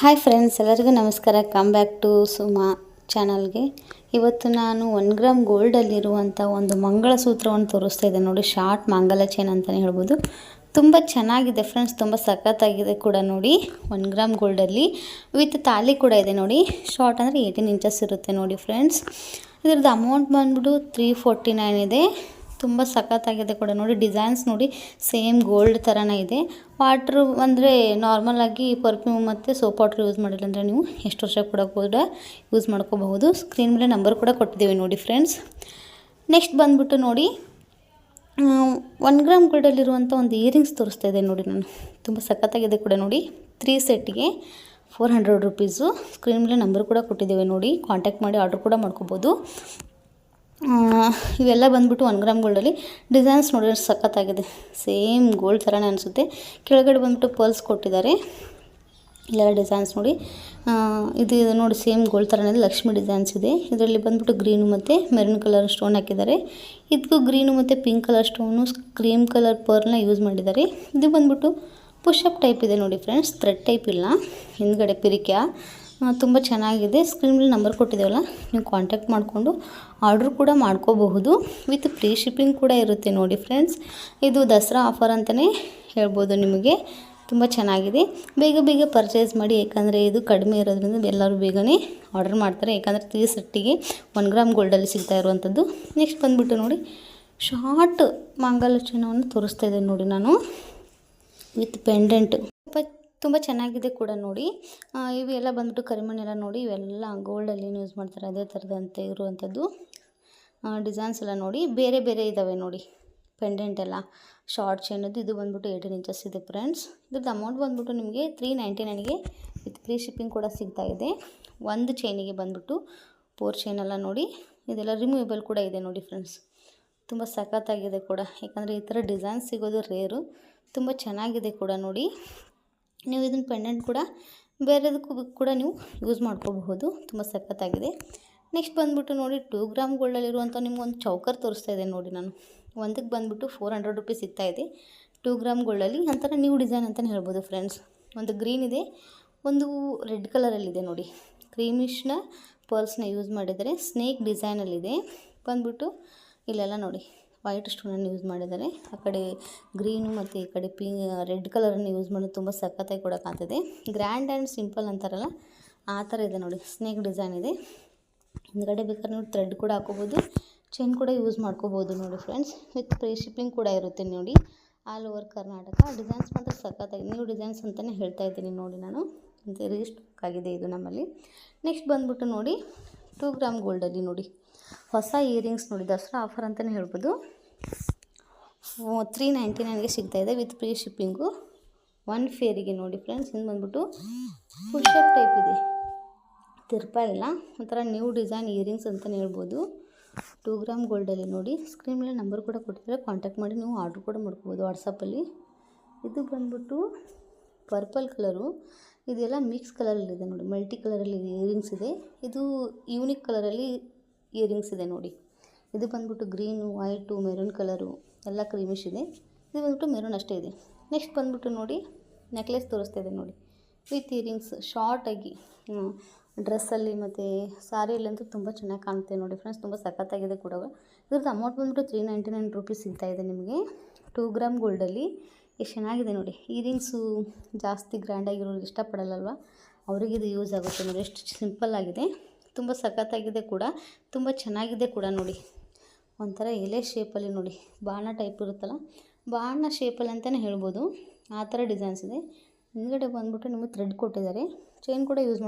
Hi friends ಎಲ್ಲರಿಗೂ ನಮಸ್ಕಾರ. Come back to Suma ಚಾನಲ್ಗೆ ಇವತ್ತು ನಾನು ಒನ್ ಗ್ರಾಮ್ ಗೋಲ್ಡಲ್ಲಿರುವಂಥ ಒಂದು ಮಂಗಳಸೂತ್ರವನ್ನು ತೋರಿಸ್ತಾ ಇದ್ದೆ ನೋಡಿ ಶಾರ್ಟ್ ಮಂಗಲ ಚೈನ್ ಅಂತಲೇ ಹೇಳ್ಬೋದು. ತುಂಬ ಚೆನ್ನಾಗಿದೆ ಫ್ರೆಂಡ್ಸ್ ತುಂಬ ಸಖತ್ತಾಗಿದೆ ಕೂಡ ನೋಡಿ. ಒನ್ ಗ್ರಾಮ್ ಗೋಲ್ಡಲ್ಲಿ ವಿತ್ ತಾಲಿ ಕೂಡ ಇದೆ ನೋಡಿ. ಶಾರ್ಟ್ ಅಂದರೆ ಏಯ್ಟೀನ್ ಇಂಚಸ್ ಇರುತ್ತೆ ನೋಡಿ ಫ್ರೆಂಡ್ಸ್ ಇದ್ರದ್ದು ಅಮೌಂಟ್ ಬಂದ್ಬಿಟ್ಟು ತ್ರೀ ಫೋರ್ಟಿ ನೈನ್ ಇದೆ. ತುಂಬ ಸಖತ್ತಾಗಿದೆ ಕೂಡ. ನೋಡಿ, ಡಿಸೈನ್ಸ್ ನೋಡಿ, ಸೇಮ್ ಗೋಲ್ಡ್ ಥರನೇ ಇದೆ. ವಾಟ್ರು ಅಂದರೆ ನಾರ್ಮಲಾಗಿ ಪರ್ಫ್ಯೂಮ್ ಮತ್ತು ಸೋಪ್ ವಾಟ್ರ್ ಯೂಸ್ ಮಾಡಿಲ್ಲ ಅಂದರೆ ನೀವು ಎಷ್ಟು ವರ್ಷ ಕೂಡ ಕೂಡ ಯೂಸ್ ಮಾಡ್ಕೋಬಹುದು. ಸ್ಕ್ರೀನ್ ಮೇಲೆ ನಂಬರ್ ಕೂಡ ಕೊಟ್ಟಿದ್ದೀವಿ ನೋಡಿ ಫ್ರೆಂಡ್ಸ್ ನೆಕ್ಸ್ಟ್ ಬಂದ್ಬಿಟ್ಟು ನೋಡಿ ಒನ್ ಗ್ರಾಮ್ ಗೋಲ್ಡಲ್ಲಿರುವಂಥ ಒಂದು ಇಯರಿಂಗ್ಸ್ ತೋರಿಸ್ತಾ ಇದೆ ನೋಡಿ ನಾನು. ತುಂಬ ಸಖತ್ತಾಗಿದೆ ಕೂಡ ನೋಡಿ. ತ್ರೀ ಸೆಟ್ಗೆ ಫೋರ್ ಹಂಡ್ರೆಡ್ ರುಪೀಸು ಸ್ಕ್ರೀನ್ ಮೇಲೆ ನಂಬರ್ ಕೂಡ ಕೊಟ್ಟಿದ್ದೇವೆ ನೋಡಿ. ಕಾಂಟ್ಯಾಕ್ಟ್ ಮಾಡಿ ಆರ್ಡ್ರ್ ಕೂಡ ಮಾಡ್ಕೋಬೋದು ಇವೆಲ್ಲ ಬಂದ್ಬಿಟ್ಟು ಒನ್ ಗ್ರಾಮ್ ಗೋಲ್ಡಲ್ಲಿ ಡಿಸೈನ್ಸ್ ನೋಡಿ ಎಷ್ಟು ಸಖತ್ತಾಗಿದೆ. ಸೇಮ್ ಗೋಲ್ಡ್ ಥರನೇ ಅನಿಸುತ್ತೆ. ಕೆಳಗಡೆ ಬಂದ್ಬಿಟ್ಟು ಪರ್ಲ್ಸ್ ಕೊಟ್ಟಿದ್ದಾರೆ. ಇಲ್ಲೆಲ್ಲ ಡಿಸೈನ್ಸ್ ನೋಡಿ. ಇದು ಇದು ನೋಡಿ ಸೇಮ್ ಗೋಲ್ಡ್ ಥರನೇ ಲಕ್ಷ್ಮಿ ಡಿಸೈನ್ಸ್ ಇದೆ. ಇದರಲ್ಲಿ ಬಂದ್ಬಿಟ್ಟು ಗ್ರೀನು ಮತ್ತು ಮೆರೂನ್ ಕಲರ್ ಸ್ಟೋನ್ ಹಾಕಿದ್ದಾರೆ. ಇದಕ್ಕೂ ಗ್ರೀನು ಮತ್ತು pink colour stone cream colour ಪರ್ಲ್ನ use ಮಾಡಿದ್ದಾರೆ. ಇದು ಬಂದ್ಬಿಟ್ಟು ಪುಷಪ್ ಟೈಪ್ ಇದೆ ನೋಡಿ ಫ್ರೆಂಡ್ಸ್ ಥ್ರೆಡ್ ಟೈಪ್ ಇಲ್ಲ. ಹಿಂದ್ಗಡೆ ಪಿರಿಕ್ಯ. ತುಂಬ ಚೆನ್ನಾಗಿದೆ. ಸ್ಕ್ರೀನಲ್ಲಿ ನಂಬರ್ ಕೊಟ್ಟಿದ್ದೇವಲ್ಲ, ನೀವು ಕಾಂಟ್ಯಾಕ್ಟ್ ಮಾಡಿಕೊಂಡು ಆರ್ಡ್ರ್ ಕೂಡ ಮಾಡ್ಕೋಬಹುದು. ವಿತ್ ಫ್ರೀ ಶಿಪ್ಪಿಂಗ್ ಕೂಡ ಇರುತ್ತೆ ನೋಡಿ ಫ್ರೆಂಡ್ಸ್ ಇದು ದಸರಾ ಆಫರ್ ಅಂತಲೇ ಹೇಳ್ಬೋದು ನಿಮಗೆ. ತುಂಬ ಚೆನ್ನಾಗಿದೆ. ಬೇಗ ಬೇಗ ಪರ್ಚೇಸ್ ಮಾಡಿ ಯಾಕಂದರೆ ಇದು ಕಡಿಮೆ ಇರೋದ್ರಿಂದ ಎಲ್ಲರೂ ಬೇಗನೆ ಆರ್ಡರ್ ಮಾಡ್ತಾರೆ. ಯಾಕಂದರೆ ತ್ರೀ ಸೆಟ್ಟಿಗೆ ಒನ್ ಗ್ರಾಮ್ ಗೋಲ್ಡಲ್ಲಿ ಸಿಗ್ತಾ ಇರುವಂಥದ್ದು ನೆಕ್ಸ್ಟ್ ಬಂದುಬಿಟ್ಟು ನೋಡಿ ಶಾರ್ಟ್ ಮಂಗಲಚನವನ್ನು ತೋರಿಸ್ತಾ ಇದ್ದೇನೆ ನೋಡಿ ನಾನು. ವಿತ್ ಪೆಂಡೆಂಟ್ ತುಂಬ ಚೆನ್ನಾಗಿದೆ ಕೂಡ ನೋಡಿ. ಇವೆಲ್ಲ ಬಂದ್ಬಿಟ್ಟು ಕರಿಮಣ್ಣೆಲ್ಲ ನೋಡಿ, ಇವೆಲ್ಲ ಗೋಲ್ಡಲ್ಲಿ ಯೂಸ್ ಮಾಡ್ತಾರೆ, ಅದೇ ಥರದಂತೆ ಇರುವಂಥದ್ದು. ಡಿಸೈನ್ಸ್ ಎಲ್ಲ ನೋಡಿ, ಬೇರೆ ಬೇರೆ ಇದ್ದಾವೆ ನೋಡಿ, ಪೆಂಡೆಂಟ್ ಎಲ್ಲ, ಶಾರ್ಟ್ ಚೈನದ್ದು, ಇದು ಬಂದ್ಬಿಟ್ಟು ಏಯ್ಟೀನ್ ಇಂಚಸ್ ಇದೆ ಫ್ರೆಂಡ್ಸ್. ಇದ್ರದ್ದು ಅಮೌಂಟ್ ಬಂದ್ಬಿಟ್ಟು ನಿಮಗೆ ತ್ರೀ ನೈಂಟಿ ನೈನ್ಗೆ ವಿತ್ ಫ್ರೀ ಶಿಪ್ಪಿಂಗ್ ಕೂಡ ಸಿಗ್ತಾ ಇದೆ. ಒಂದು ಚೈನಿಗೆ ಬಂದ್ಬಿಟ್ಟು ಫೋರ್ ಚೈನ್ ಎಲ್ಲ ನೋಡಿ, ಇದೆಲ್ಲ ರಿಮೂವೇಬಲ್ ಕೂಡ ಇದೆ ನೋಡಿ ಫ್ರೆಂಡ್ಸ್. ತುಂಬ ಸಖತ್ತಾಗಿದೆ ಕೂಡ, ಯಾಕಂದರೆ ಈ ಥರ ಡಿಸೈನ್ ಸಿಗೋದು ರೇರು ತುಂಬ ಚೆನ್ನಾಗಿದೆ ಕೂಡ ನೋಡಿ. ನೀವು ಇದನ್ನ ಪೆಂಡೆಂಟ್ ಕೂಡ ಬೇರೆದಕ್ಕೂ ಕೂಡ ನೀವು ಯೂಸ್ ಮಾಡ್ಕೋಬಹುದು. ತುಂಬ ಸಖತ್ತಾಗಿದೆ. ನೆಕ್ಸ್ಟ್ ಬಂದುಬಿಟ್ಟು ನೋಡಿ ಟೂ ಗ್ರಾಮ್ ಗೋಲ್ಡಲ್ಲಿರುವಂಥ ನಿಮ್ಗೊಂದು ಚೌಕರ್ ತೋರಿಸ್ತಾ ಇದೆ ನೋಡಿ ನಾನು. ಒಂದಕ್ಕೆ ಬಂದ್ಬಿಟ್ಟು ಫೋರ್ ಹಂಡ್ರೆಡ್ ರುಪೀಸ್ ಇದೆ. ಟೂ ಗ್ರಾಮ್ ಗೋಲ್ಡಲ್ಲಿ ಒಂಥರ ನ್ಯೂ ಡಿಸೈನ್ ಅಂತಲೇ ಹೇಳ್ಬೋದು ಫ್ರೆಂಡ್ಸ್ ಒಂದು ಗ್ರೀನ್ ಇದೆ, ಒಂದು ರೆಡ್ ಕಲರಲ್ಲಿದೆ ನೋಡಿ. ಕ್ರೀಮಿಷ್ನ ಪರ್ಲ್ಸ್ನ ಯೂಸ್ ಮಾಡಿದರೆ ಸ್ನೇಕ್ ಡಿಸೈನಲ್ಲಿದೆ ಬಂದ್ಬಿಟ್ಟು ಇಲ್ಲೆಲ್ಲ ನೋಡಿ. ವೈಟ್ ಸ್ಟೋನನ್ನು ಯೂಸ್ ಮಾಡಿದ್ದಾರೆ. ಆ ಕಡೆ ಗ್ರೀನು ಮತ್ತು ಈ ಕಡೆ ಪಿಂಕ್ ರೆಡ್ ಕಲರನ್ನು ಯೂಸ್ ಮಾಡಿ ತುಂಬ ಸಖತ್ತಾಗಿ ಕೂಡ ಕಾಣ್ತಿದೆ. ಗ್ರ್ಯಾಂಡ್ ಆ್ಯಂಡ್ ಸಿಂಪಲ್ ಅಂತಾರಲ್ಲ, ಆ ಥರ ಇದೆ ನೋಡಿ. ಸ್ನೇಕ್ ಡಿಸೈನ್ ಇದೆ. ಹಿಂದ್ಗಡೆ ಬೇಕಾದ್ರೆ ನೀವು ಥ್ರೆಡ್ ಕೂಡ ಹಾಕೋಬೋದು, ಚೈನ್ ಕೂಡ ಯೂಸ್ ಮಾಡ್ಕೋಬೋದು ನೋಡಿ ಫ್ರೆಂಡ್ಸ್. ವಿತ್ ಫ್ರೀ ಶಿಪ್ಪಿಂಗ್ ಕೂಡ ಇರುತ್ತೆ ನೋಡಿ. All over Karnataka. ಡಿಸೈನ್ಸ್ ಮಾತ್ರ ಸಖತ್ತಾಗಿ, ನ್ಯೂ ಡಿಸೈನ್ಸ್ ಅಂತಲೇ ಹೇಳ್ತಾ ಇದ್ದೀನಿ ನೋಡಿ ನಾನು. ಅಂತ ರೀಸ್ಟಾಕ್ ಆಗಿದೆ ಇದು ನಮ್ಮಲ್ಲಿ. ನೆಕ್ಸ್ಟ್ ಬಂದ್ಬಿಟ್ಟು ನೋಡಿ, ಟೂ ಗ್ರಾಮ್ ಗೋಲ್ಡಲ್ಲಿ ನೋಡಿ. ಹೊಸ ಇಯರಿಂಗ್ಸ್ ನೋಡಿ ದಸರಾ ಆಫರ್ ಅಂತಲೇ ಹೇಳ್ಬೋದು. ತ್ರೀ ನೈಂಟಿ ನೈನ್ಗೆ ಸಿಗ್ತಾಯಿದೆ ವಿತ್ ಫ್ರೀ ಶಿಪ್ಪಿಂಗು ಒನ್ ಫೇರಿಗೆ ನೋಡಿ ಫ್ರೆಂಡ್ಸ್ ಇನ್ನು ಬಂದ್ಬಿಟ್ಟು ಪುಷಪ್ ಟೈಪ್ ಇದೆ. ತಿರ್ಪಾ ಇಲ್ಲ. ಒಂಥರ ನ್ಯೂ ಡಿಸೈನ್ ಇಯರಿಂಗ್ಸ್ ಅಂತಲೇ ಹೇಳ್ಬೋದು. ಟೂ ಗ್ರಾಮ್ ಗೋಲ್ಡಲ್ಲಿ ನೋಡಿ. ಸ್ಕ್ರೀನ್ ಮೇಲೆ ನಂಬರ್ ಕೂಡ ಕೊಟ್ಟಿದ್ದಾರೆ. ಕಾಂಟ್ಯಾಕ್ಟ್ ಮಾಡಿ ನೀವು ಆರ್ಡ್ರ್ ಕೂಡ ಮಾಡ್ಕೋಬೋದು ವಾಟ್ಸಪ್ಪಲ್ಲಿ ಇದು ಬಂದ್ಬಿಟ್ಟು ಪರ್ಪಲ್ ಕಲರು ಇದೆಲ್ಲ ಮಿಕ್ಸ್ ಕಲರಲ್ಲಿದೆ ನೋಡಿ. ಮಲ್ಟಿ ಕಲರಲ್ಲಿ ಇಯರಿಂಗ್ಸ್ ಇದೆ. ಇದು ಯೂನಿಕ್ ಕಲರಲ್ಲಿ ಇಯರಿಂಗ್ಸ್ ಇದೆ ನೋಡಿ. ಇದು ಬಂದ್ಬಿಟ್ಟು ಗ್ರೀನು, ವೈಟು, ಮೆರೂನ್ ಕಲರು, ಎಲ್ಲ ಕ್ರೀಮಿಶ್ ಇದೆ. ಇದು ಬಂದ್ಬಿಟ್ಟು ಮೆರೂನ್ ಅಷ್ಟೇ ಇದೆ. ನೆಕ್ಸ್ಟ್ ಬಂದ್ಬಿಟ್ಟು ನೋಡಿ, ನೆಕ್ಲೆಸ್ ತೋರಿಸ್ತಾ ಇದೆ ನೋಡಿ. ವಿತ್ ಇಯರಿಂಗ್ಸ್ ಶಾರ್ಟಾಗಿ ಡ್ರೆಸ್ಸಲ್ಲಿ ಮತ್ತು ಸಾರಿಯಲ್ಲಂತೂ ತುಂಬ ಚೆನ್ನಾಗಿ ಕಾಣುತ್ತೆ ನೋಡಿ ಫ್ರೆಂಡ್ಸ್. ತುಂಬ ಸಖತ್ತಾಗಿದೆ ಕೂಡ ಇದ್ರದ್ದು ಅಮೌಂಟ್ ಬಂದ್ಬಿಟ್ಟು ತ್ರೀ ನೈಂಟಿ ನೈನ್ ರುಪೀಸ್ ಇದೆ ನಿಮಗೆ. ಟೂ ಗ್ರಾಮ್ ಗೋಲ್ಡಲ್ಲಿ ಎಷ್ಟು ಚೆನ್ನಾಗಿದೆ ನೋಡಿ. ಇಯರಿಂಗ್ಸು ಜಾಸ್ತಿ ಗ್ರ್ಯಾಂಡಾಗಿರೋರು ಇಷ್ಟಪಡಲ್ಲಲ್ವ ಅವರಿಗೆ ಇದು ಯೂಸ್ ಆಗುತ್ತೆ ನೋಡಿ. ಎಷ್ಟು ಸಿಂಪಲ್ ಆಗಿದೆ. ತುಂಬ ಸಖತ್ತಾಗಿದೆ ಕೂಡ, ತುಂಬ ಚೆನ್ನಾಗಿದೆ ಕೂಡ ನೋಡಿ. ಒಂಥರ ಎಲೆ ಶೇಪಲ್ಲಿ ನೋಡಿ. ಬಾಣ ಟೈಪ್ ಇರುತ್ತಲ್ಲ, ಬಾಣ ಶೇಪಲ್ಲಿ ಅಂತಲೇ ಹೇಳ್ಬೋದು. ಆ ಥರ ಡಿಸೈನ್ಸ್ ಇದೆ. ಹಿಂದ್ಗಡೆ ಬಂದ್ಬಿಟ್ಟು ನಿಮಗೆ ಥ್ರೆಡ್ ಕೊಟ್ಟಿದ್ದಾರೆ. ಚೈನ್ ಕೂಡ ಯೂಸ್ ಮಾಡ್ಕೊ